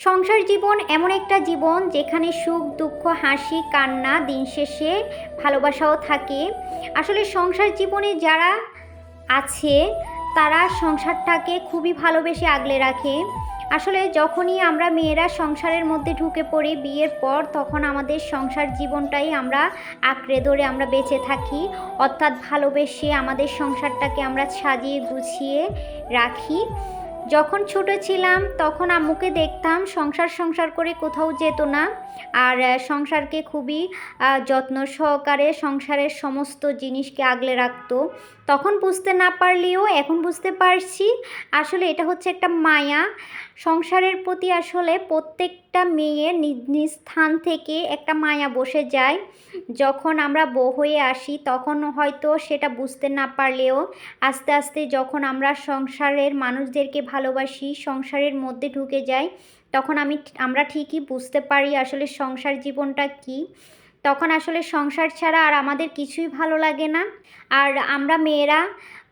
সংসার জীবন এমন একটা জীবন যেখানে সুখ, দুঃখ, হাসি, কান্না, দিন শেষে ভালোবাসাও থাকে। আসলে সংসার জীবনে যারা আছে, তারা সংসারটাকে খুবই ভালোবেসে আগলে রাখে। আসলে যখনই আমরা মেয়েরা সংসারের মধ্যে ঢুকে পড়ি বিয়ের পর, তখন আমাদের সংসার জীবনটাই আমরা আঁকড়ে ধরে আমরা বেঁচে থাকি। অর্থাৎ ভালোবেসে আমাদের সংসারটাকে আমরা সাজিয়ে গুছিয়ে রাখি। যখন ছোট ছিলাম, তখন আম্মুকে দেখতাম সংসার সংসার করে কোথাও যেত না। আর সংসারকে খুবই যত্ন সহকারে সংসারের সমস্ত জিনিসকে আগলে রাখতো। তখন বুঝতে না পারলেও এখন বুঝতে পারছি, আসলে এটা হচ্ছে একটা মায়া। সংসারের প্রতি আসলে প্রত্যেকটা মেয়ের নিজ নিজ স্থান থেকে একটা মায়া বসে যায়। যখন আমরা বউ হয়ে আসি, তখন হয়তো সেটা বুঝতে না পারলেও আস্তে আস্তে যখন আমরা সংসারের মানুষদেরকে ভালোবাসি, সংসারের মধ্যে ঢুকে যাই, তখন আমি আমরা ঠিকই বুঝতে পারি আসলে সংসার জীবনটা কি। তখন আসলে সংসার ছাড়া আর আমাদের কিছুই ভালো লাগে না। আর আমরা মেয়েরা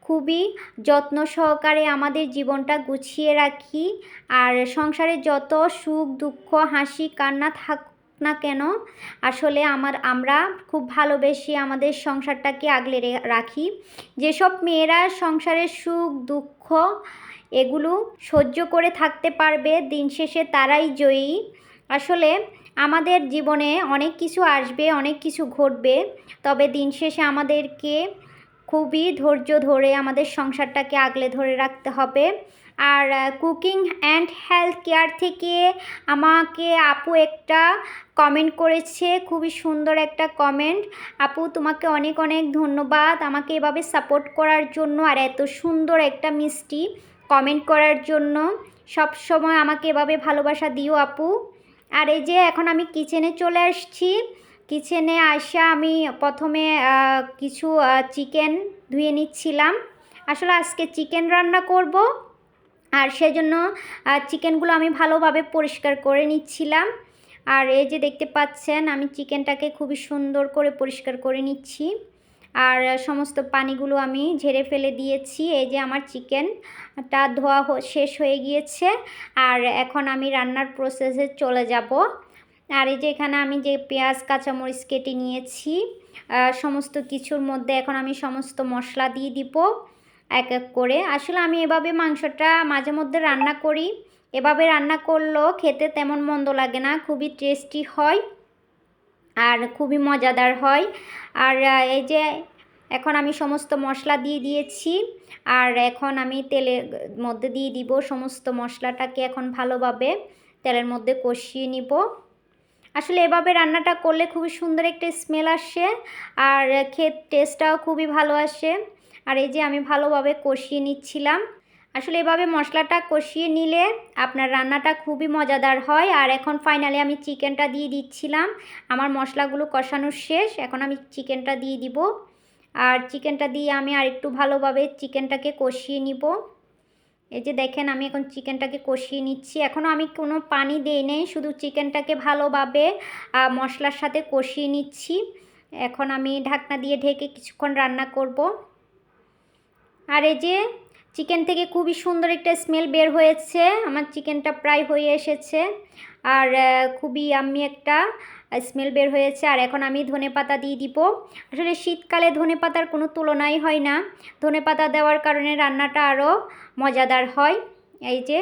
খুবই যত্ন সহকারে আমাদের জীবনটা গুছিয়ে রাখি। আর সংসারে যত সুখ, দুঃখ, হাসি, কান্না থাক না কেন, আসলে আমার, আমরা খুব ভালোবেসে আমাদের সংসারটাকে আগলে রাখি। যেসব মেয়েরা সংসারের সুখ, দুঃখ এগুলো সহ্য করে থাকতে পারবে, দিন শেষে তারাই জয়ী। আসলে আমাদের জীবনে অনেক কিছু আসবে, অনেক কিছু ঘটবে, তবে দিন শেষে আমাদেরকে খুবই ধৈর্য ধরে আমাদের সংসারটাকে আগলে ধরে রাখতে হবে। আর কুকিং অ্যান্ড হেলথ কেয়ার থেকে আমাকে আপু একটা কমেন্ট করেছে, খুবই সুন্দর একটা কমেন্ট। আপু, তোমাকে অনেক অনেক ধন্যবাদ আমাকে এভাবে সাপোর্ট করার জন্য আর এত সুন্দর একটা মিষ্টি। কমেন্ট করার জন্য। সব সময় আমাকে এভাবে ভালোবাসা দিও আপু। আর এই যে এখন আমি কিচেনে চলে আসছি। কিচেনে আসা আমি প্রথমে কিছু চিকেন ধুয়ে নিচ্ছিলাম। আসলে আজকে চিকেন রান্না করব। আর সেজন্য চিকেনগুলো আমি ভালোভাবে পরিষ্কার করে নিচ্ছিলাম। আর এই যে দেখতে পাচ্ছেন, আমি চিকেনটাকে খুবই সুন্দর করে পরিষ্কার করে নিচ্ছি। আর সমস্ত পানিগুলো আমি ঝেড়ে ফেলে দিয়েছি। এই যে আমার চিকেনটা ধোয়া শেষ হয়ে গিয়েছে। আর এখন আমি রান্নার প্রসেসে চলে যাব। আর এই যে এখানে আমি যে পেঁয়াজ, কাঁচামরিচ কেটে নিয়েছি সমস্ত কিছুর মধ্যে এখন আমি সমস্ত মশলা দিয়ে দিব এক এক করে। আসলে আমি এভাবে মাংসটা মাঝে মধ্যে রান্না করি। এভাবে রান্না করলেও খেতে তেমন মন্দ লাগে না, খুবই টেস্টি হয়। আর খুবই মজাদার হয়। আর এই যে এখন আমি সমস্ত মশলা দিয়ে দিয়েছি। আর এখন আমি তেলের মধ্যে দিয়ে দিব সমস্ত মশলাটাকে এখন ভালোভাবে তেলের মধ্যে কষিয়ে নিব। আসলে এভাবে রান্নাটা করলে খুবই সুন্দর একটা স্মেল আসে আর খেত, টেস্টটাও খুবই ভালো আসে। আর এই যে আমি ভালোভাবে কষিয়ে নিচ্ছিলাম। আসলে এভাবে মশলাটা কষিয়ে নিলে আপনার রান্নাটা খুবই মজাদার হয়। আর এখন ফাইনালি আমি চিকেনটা দিয়ে দিচ্ছিলাম। আমার মশলাগুলো কষানো শেষ। এখন আমি চিকেনটা দিয়ে দিব। আর চিকেনটা দিয়ে আমি আরেকটু ভালোভাবে চিকেনটাকে কষিয়ে নিব। এই যে দেখেন, আমি এখন চিকেনটাকে কষিয়ে নিচ্ছি। এখনও আমি কোনো পানি দিই নেই, শুধু চিকেনটাকে ভালোভাবে মশলার সাথে কষিয়ে নিচ্ছি। এখন আমি ঢাকনা দিয়ে ঢেকে কিছুক্ষণ রান্না করব। আর এই যে চিকেন থেকে খুবই সুন্দর একটা স্মেল বের হয়েছে। আমার চিকেনটা প্রায় হয়ে এসেছে। আর খুবই আমি একটা স্মেল বের হয়েছে। আর এখন আমি ধনেপাতা দিয়ে দিব। আসলে শীতকালে ধনেপাতার কোনো তুলনাই হয় না। ধনেপাতা দেওয়ার কারণে রান্নাটা আরও মজাদার হয়। এই যে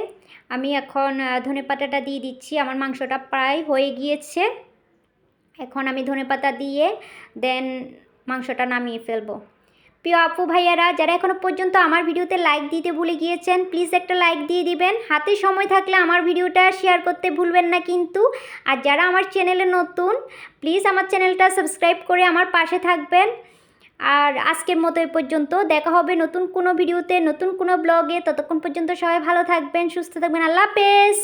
আমি এখন আহ, ধনেপাতাটা দিয়ে দিচ্ছি। আমার মাংসটা প্রায় হয়ে গিয়েছে। এখন আমি ধনেপাতা দিয়ে দেন মাংসটা নামিয়ে ফেলব। প্রিয় আপু ভাইয়ারা, যারা এখনও পর্যন্ত আমার ভিডিওতে লাইক দিতে ভুলে গিয়েছেন প্লিজ একটা লাইক দিয়ে দিবেন। হাতে সময় থাকলে আমার ভিডিওটা শেয়ার করতে ভুলবেন না কিন্তু। আর যারা আমার চ্যানেলে নতুন প্লিজ আমার চ্যানেলটা সাবস্ক্রাইব করে আমার পাশে থাকবেন। আর আজকের মতো এই পর্যন্ত, দেখা হবে নতুন কোনো ভিডিওতে, নতুন কোনো ব্লগে ততক্ষণ পর্যন্ত সবাই ভালো থাকবেন, সুস্থ থাকবেন। আল্লাহ হাফেজ!